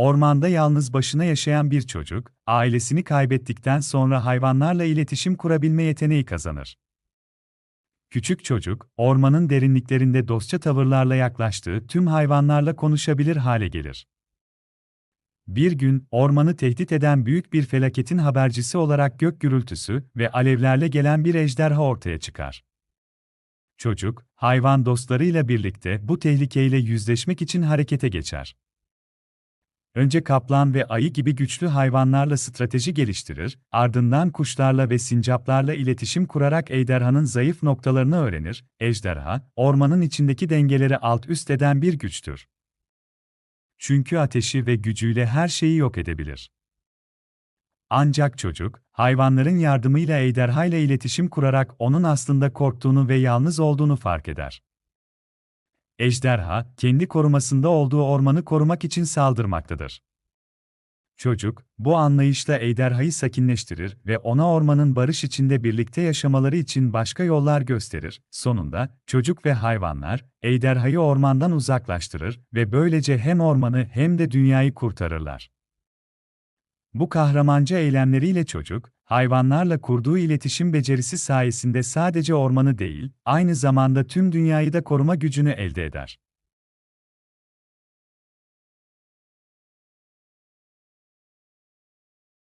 Ormanda yalnız başına yaşayan bir çocuk, ailesini kaybettikten sonra hayvanlarla iletişim kurabilme yeteneği kazanır. Küçük çocuk, ormanın derinliklerinde dostça tavırlarla yaklaştığı tüm hayvanlarla konuşabilir hale gelir. Bir gün, ormanı tehdit eden büyük bir felaketin habercisi olarak gök gürültüsü ve alevlerle gelen bir ejderha ortaya çıkar. Çocuk, hayvan dostlarıyla birlikte bu tehlikeyle yüzleşmek için harekete geçer. Önce kaplan ve ayı gibi güçlü hayvanlarla strateji geliştirir, ardından kuşlarla ve sincaplarla iletişim kurarak ejderhanın zayıf noktalarını öğrenir. Ejderha, ormanın içindeki dengeleri alt üst eden bir güçtür. Çünkü ateşi ve gücüyle her şeyi yok edebilir. Ancak çocuk, hayvanların yardımıyla ejderha ile iletişim kurarak onun aslında korktuğunu ve yalnız olduğunu fark eder. Ejderha, kendi korumasında olduğu ormanı korumak için saldırmaktadır. Çocuk, bu anlayışla ejderhayı sakinleştirir ve ona ormanın barış içinde birlikte yaşamaları için başka yollar gösterir. Sonunda, çocuk ve hayvanlar, ejderhayı ormandan uzaklaştırır ve böylece hem ormanı hem de dünyayı kurtarırlar. Bu kahramanca eylemleriyle çocuk, hayvanlarla kurduğu iletişim becerisi sayesinde sadece ormanı değil, aynı zamanda tüm dünyayı da koruma gücünü elde eder.